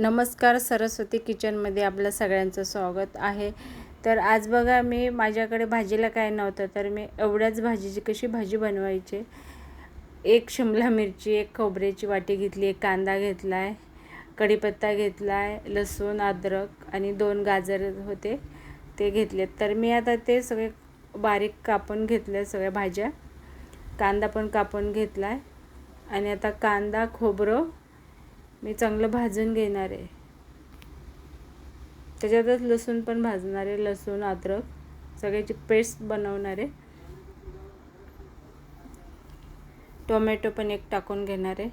नमस्कार सरस्वती किचनमध्ये आपलं सगळ्यांचं स्वागत आहे. तर आज बघा मी माझ्याकडे भाजीला काय नव्हतं तर मी एवढ्याच भाजीची कशी भाजी बनवायची? एक शिमला मिरची एक खोबऱ्याची वाटी घेतली एक कांदा घेतला आहे कढीपत्ता घेतला आहे लसूण अद्रक आणि दोन गाजर होते ते घेतलेत. तर मी आता ते सगळे बारीक कापून घेतले सगळ्या भाज्या. कांदा पण कापून घेतला आहे आणि आता कांदा खोबरं मी चांगलं भाजून घेणार आहे. त्याच्यातच लसूण पण भाजणार आहे लसूण अद्रक सगळ्याची पेस्ट बनवणार आहे. टोमॅटो पण एक टाकून घेणार आहे.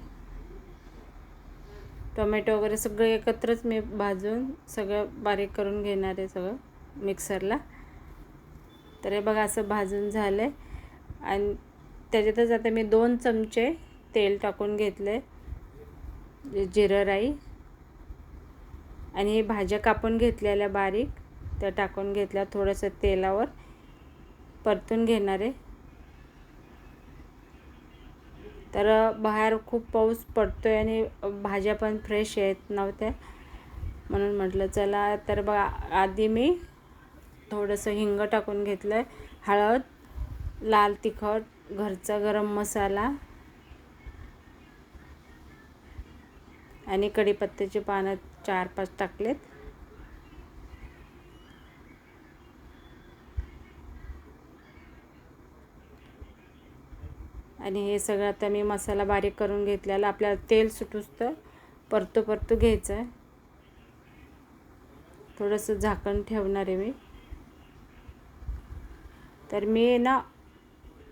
टोमॅटो वगैरे सगळं एकत्रच मी भाजून सगळं बारीक करून घेणार आहे सगळं मिक्सरला. तर हे बघा असं भाजून झालं आहे आणि त्याच्यातच आता मी दोन चमचे तेल टाकून घेतले जिरं राई आणि हे भाज्या कापून घेतलेल्या बारीक त्या टाकून घेतल्या थोडंसं तेलावर परतून घेणार आहे. तर बाहेर खूप पाऊस पडतो आहे आणि भाज्या पण फ्रेश येत नव्हत्या. म्हणून म्हटलं चला तर बघा आधी मी थोडंसं हिंग टाकून घेतलं आहे हळद लाल तिखट घरचा गरम मसाला आणि कढीपत्त्याचे पानं चार पाच टाकलेत. आणि हे सगळं आता मी मसाला बारीक करून घेतलेला. आपल्याला तेल सुटूस तर परतो परतो घ्यायचं आहे थोडंसं झाकण ठेवणार आहे मी. तर मी ना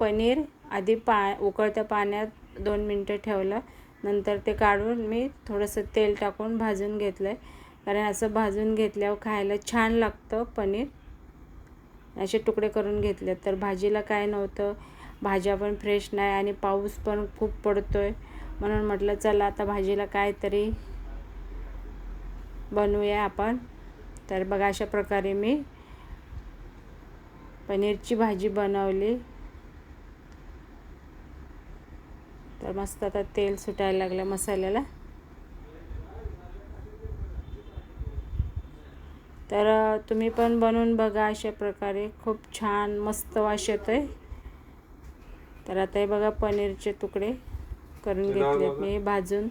पनीर आधी पा उकळत्या पाण्यात दोन मिनटं ठेवलं. नंतर ते काढून मी थोडंसं तेल टाकून भाजून घेतलं आहे कारण असं भाजून घेतल्यावर खायला छान लागतं पनीर. असे तुकडे करून घेतले तर भाजीला काय नव्हतं. भाज्या पण फ्रेश नाही आणि पाऊस पण खूप पडतो आहे म्हणून म्हटलं चला आता भाजीला काहीतरी बनवूया आपण. तर बघा अशा प्रकारे मी पनीरची भाजी बनवली. तर मस्त आता तेल सुटायला लागलं मसाल्याला. तर तुम्ही पण बनवून बघा अशा प्रकारे. खूप छान मस्त वास येतो आहे तर आता हे बघा पनीरचे तुकडे करून घेतलेत मी भाजून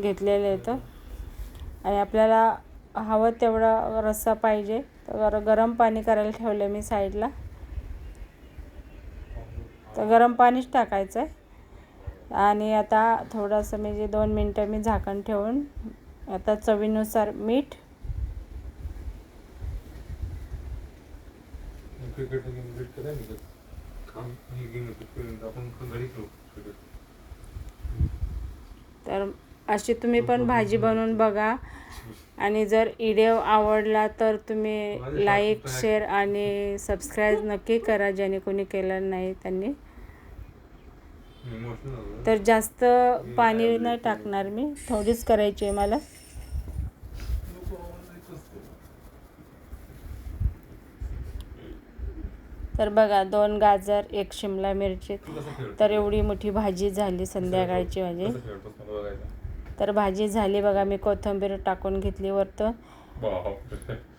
घेतलेले आहेत. आणि आपल्याला हवं तेवढा रस्सा पाहिजे. तर गरम पाणी करायला ठेवलं मी साईडला. तर गरम पाणीच टाकायचं आहे आणि आता थोडंसं म्हणजे दोन मिनटं मी झाकण ठेवून आता चवीनुसार मीठ तर अशी तुम्ही पण भाजी बनवून बघा. आणि जर व्हिडिओ आवडला तर तुम्ही लाईक शेअर आणि सबस्क्राईब नक्की करा ज्याने कोणी केलं नाही त्यांनी. तर जास्त पाणी नाही टाकणार मी. थोडीच करायची आहे मला. तर बघा दोन गाजर एक शिमला मिरची. तर एवढी मोठी भाजी झाली संध्याकाळची माझी. तर भाजी झाली बघा मी कोथिंबीर टाकून घेतली वरतं.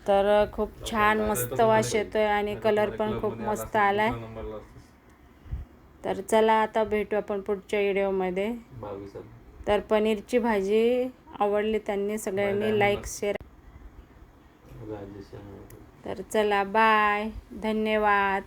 तर खूप छान मस्त वास येतोय आणि कलर पण खूप मस्त आलाय. तर चला आता भेटू आपण पुढच्या व्हिडिओमध्ये. तर पनीरची भाजी आवडली त्यांनी सगळ्यांनी लाईक शेअर तर चला बाय धन्यवाद.